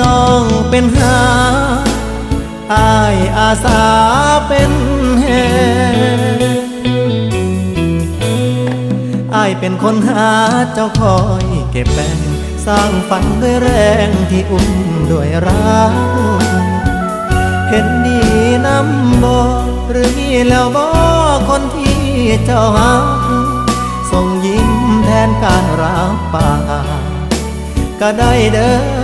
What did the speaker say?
น้องเป็นหาอายอาสาเป็นแหอายเป็นคนหาเจ้าคอยเก็บแบ่งสร้างฝันด้วยแรงที่อุ้มด้วยรักเห็นดีน้ำบ่หรือมีแล้วบ่คนที่เจ้าหาส่งยิ้มแทนการรับปากก็ได้เด้อ